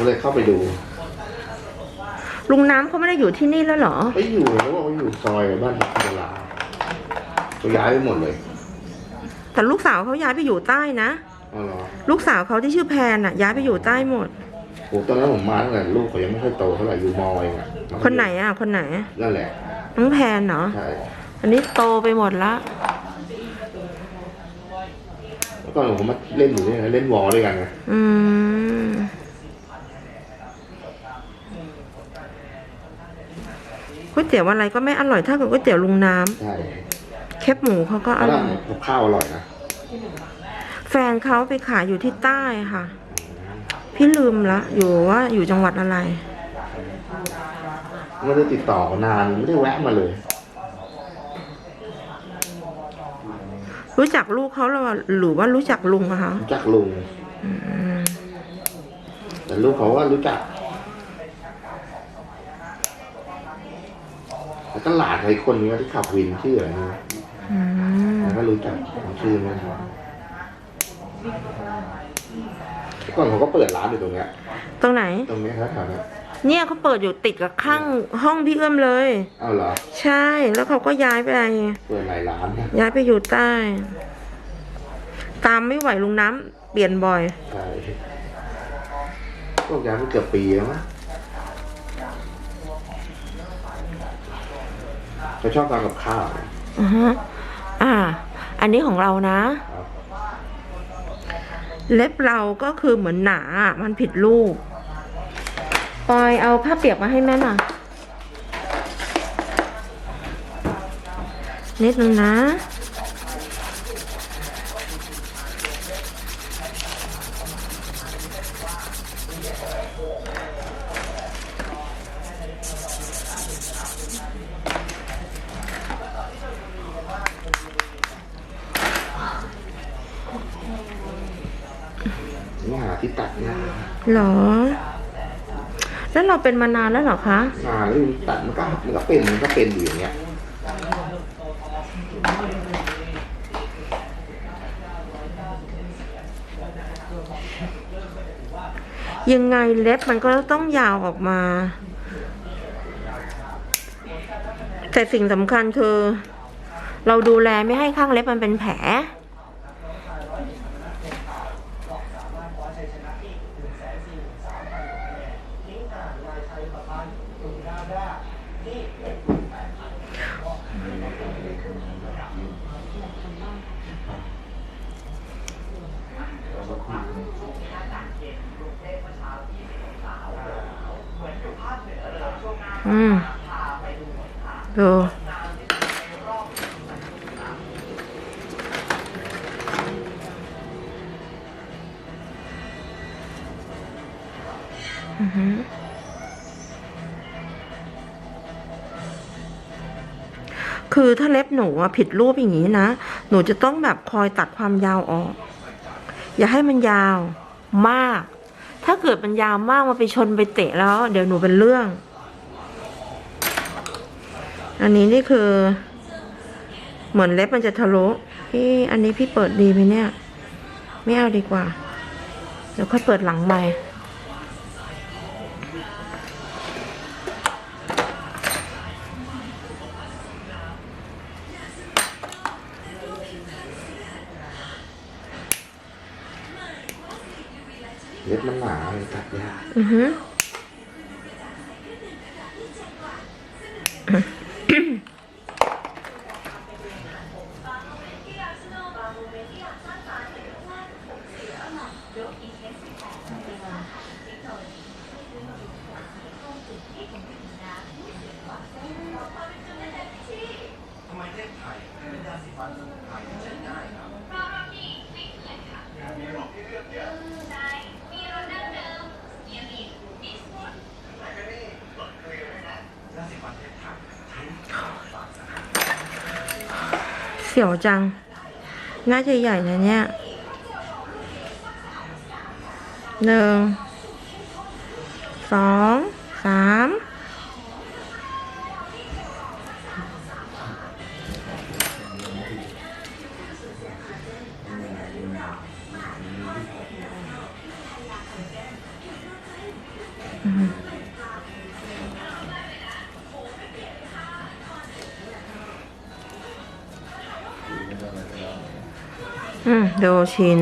ก็เลยเข้าไปดู ลุงน้ำเขาไม่ได้อยู่ที่นี่แล้วเหรอ ไม่อยู่แล้วบอกว่าอยู่ซอยบ้านพัทลาเขาย้ายไปหมดเลยแต่ลูกสาวเขาย้ายไปอยู่ใต้นะ อ๋อเหรอลูกสาวเขาที่ชื่อแพนอะ ย้ายไปอยู่ใต้หมด โหตอนนั้นผมมาตั้งแต่ลูกเขายังไม่ค่อยโตเท่าไหร่อยู่มเองอะคนไหนอะ คนไหน นั่นแหละ น้องแพนเนาะใช่ อันนี้โตไปหมดละแล้วก็ผมมาเล่นอยู่ด้วยนะเล่นวอลด้วยกันไงอืม ก๋วยเตี๋ยวอะไรก็ไม่อร่อยเท่ากับก๋วยเตี๋ยวลุงน้ำใช่แคบหมูเขาก็อแล้วร่อย กับข้าวอร่อยนะแฟนเขาไปขายอยู่ที่ใต้ค่ะ พี่ลืมละ อยู่ว่าอยู่จังหวัดอะไร ไม่ได้ติดต่อกันนานไม่ได้แวะมาเลย รู้จักลูกเขาหรือว่าหรือว่ารู้จักลุงอะคะรู้จักลุง อืม แต่ลูกเขาว่ารู้จัก แล้วก็หลานใครคนนี้ที่ขับวินชื่ออะไรนะอืมแล้วก็รู้จักผมชื่อไหมครับแต่ก่อนเขาก็เปิดร้านอยู่ตรงเนี้ย ตรงไหน ตรงเนี้ยครับแถวเนี้ยเนี่ยเขาเปิดอยู่ติดกับข้างห้องพี่เอื้อมเลยเอ้าเหรอ ใช่แล้วเขาก็ย้ายไป เปิดหลายร้านเนี่ยย้ายไปอยู่ใต้ ตามไม่ไหวลุงน้ำเปลี่ยนบ่อย ใช่ก็ย้ายไปเกือบปีแล้วมั้ง เขาชอบทานกับข้าวอือฮะอ่า อันนี้ของเรานะ ครับเล็บเราก็คือเหมือนหนาอะมันผิดรูปปอยเอาผ้าเปียกมาให้แม่หน่อยนิดนึงนะ นี่หาที่ตัดเนี่ยเหรอ แล้วเราเป็นมานานแล้วเหรอคะนานแล้วตัดมันก็มันก็เป็นมันก็เป็นอยู่อย่างเงี้ยยังไงเล็บมันก็ต้องยาวออกมา แต่สิ่งสำคัญคือ เราดูแลไม่ให้ข้างเล็บมันเป็นแผล อืมดูอือหือ คือถ้าเล็บหนูอะผิดรูปอย่างนี้นะ หนูจะต้องแบบคอยตัดความยาวออก อย่าให้มันยาวมาก ถ้าเกิดมันยาวมากมันไปชนไปเตะแล้ว เดี๋ยวหนูเป็นเรื่อง อันนี้นี่คือ เหมือนเล็บมันจะทะลุพี่อันนี้พี่เปิดดีไหมเนี่ย ไม่เอาดีกว่า เดี๋ยวค่อยเปิดหลังใหม่ เล็บมันหนาเลยตัดยาก อือฮึ เสียวจัง น่าจะใหญ่นะเนี่ยหนึ่งสองสามอืม อืมดูชิ้น